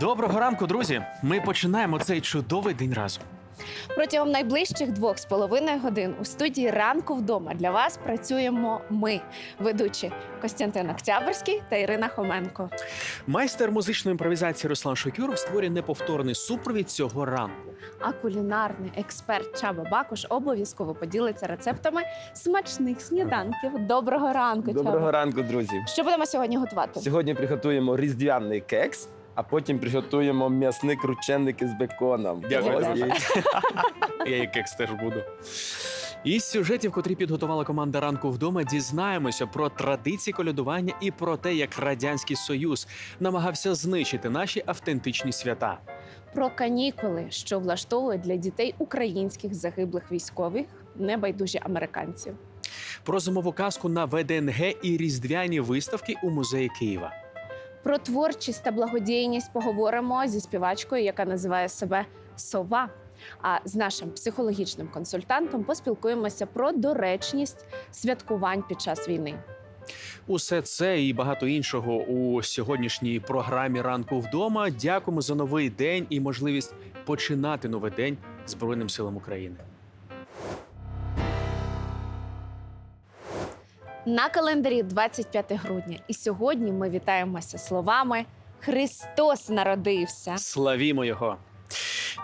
Доброго ранку, друзі! Ми починаємо цей чудовий день разом. Протягом найближчих двох з половиною годин у студії ранку вдома для вас працюємо ми, ведучі Костянтин Октябрьський та Ірина Хоменко. Майстер музичної імпровізації Руслан Шокюров створює неповторний супровід цього ранку. А кулінарний експерт Чаба Бакуш обов'язково поділиться рецептами смачних сніданків. Доброго ранку, Доброго Чаба. ранку, друзі. Що будемо сьогодні готувати? Сьогодні приготуємо різдвяний кекс, а потім приготуємо м'ясні крученики з беконом. Дякую. Ось є. Я як екс теж буду. Із сюжетів, котрі підготувала команда ранку вдома, дізнаємося про традиції колядування і про те, як радянський союз намагався знищити наші автентичні свята. Про канікули, що влаштовують для дітей українських загиблих військових, небайдужі американці. Про зимову казку на ВДНГ і різдвяні виставки у музеї Києва. Про творчість та благодійність поговоримо зі співачкою, яка називає себе Сова. А з нашим психологічним консультантом поспілкуємося про доречність святкувань під час війни. Усе це і багато іншого у сьогоднішній програмі ранку вдома. Дякуємо за новий день і можливість починати новий день Збройним силам України. На календарі 25 грудня, і сьогодні ми вітаємося словами Христос народився. Славімо його!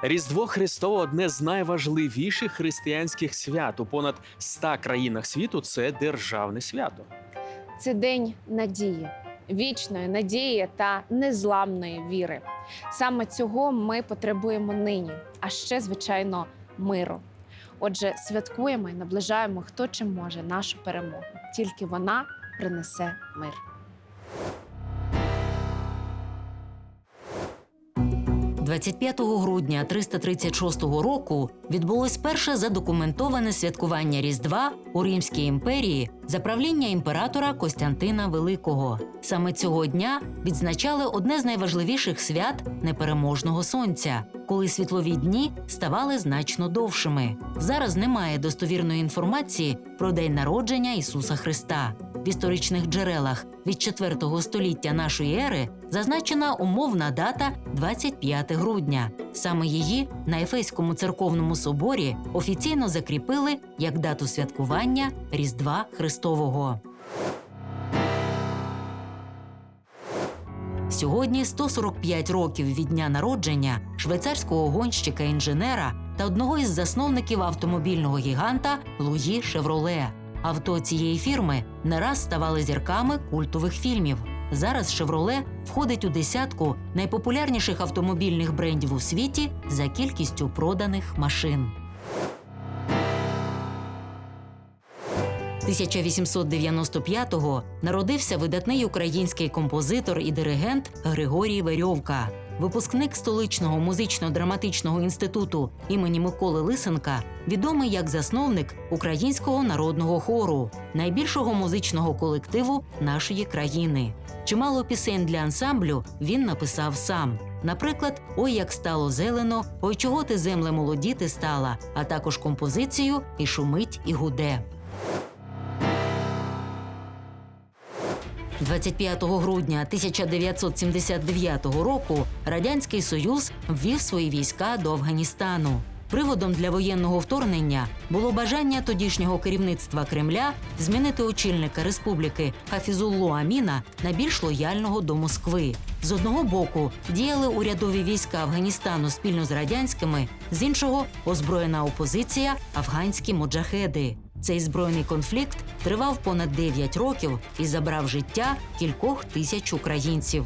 Різдво Христово одне з найважливіших християнських свят. У понад 100 країнах світу це державне свято. Це день надії, вічної надії та незламної віри. Саме цього ми потребуємо нині, а ще, звичайно, миру. Отже, святкуємо і наближаємо хто чим може нашу перемогу. Тільки вона принесе мир. – 25 грудня 336 року відбулось перше задокументоване святкування Різдва у Римській імперії за правління імператора Костянтина Великого. Саме цього дня відзначали одне з найважливіших свят непереможного сонця, коли світлові дні ставали значно довшими. Зараз немає достовірної інформації про день народження Ісуса Христа. В історичних джерелах від 4 століття нашої ери зазначена умовна дата 25 грудня. Саме її на Ефеському церковному соборі офіційно закріпили як дату святкування Різдва Христового. Сьогодні 145 років від дня народження швейцарського гонщика інженера та одного із засновників автомобільного гіганта Луї Шевроле. Авто цієї фірми не раз ставали зірками культових фільмів. Зараз Шевроле входить у десятку найпопулярніших автомобільних брендів у світі за кількістю проданих машин. 1895-го народився видатний український композитор і диригент Григорій Верьовка. Випускник столичного музично-драматичного інституту імені Миколи Лисенка, відомий як засновник українського народного хору, найбільшого музичного колективу нашої країни. Чимало пісень для ансамблю він написав сам. Наприклад, Ой, як стало зелено, ой, чого ти земле молодіти стала, а також композицію І шумить, і гуде. 25 грудня 1979 року Радянський Союз ввів свої війська до Афганістану. Приводом для воєнного вторгнення було бажання тодішнього керівництва Кремля змінити очільника республіки Хафізуллу Аміна на більш лояльного до Москви. З одного боку діяли урядові війська Афганістану спільно з радянськими, з іншого озброєна опозиція афганські моджахеди. Цей збройний конфлікт тривав понад 9 років і забрав життя кількох тисяч українців.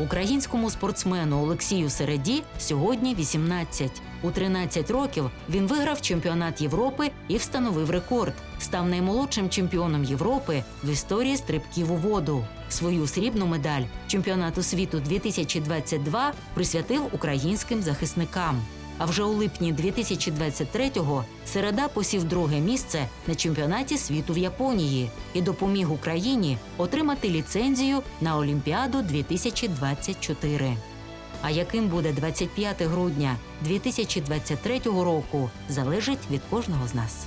Українському спортсмену Олексію Середі сьогодні 18. У 13 років він виграв чемпіонат Європи і встановив рекорд. Став наймолодшим чемпіоном Європи в історії стрибків у воду. Свою срібну медаль чемпіонату світу 2022 присвятив українським захисникам. А вже у липні 2023-го Середа посів друге місце на чемпіонаті світу в Японії і допоміг Україні отримати ліцензію на Олімпіаду 2024. А яким буде 25 грудня 2023 року, залежить від кожного з нас.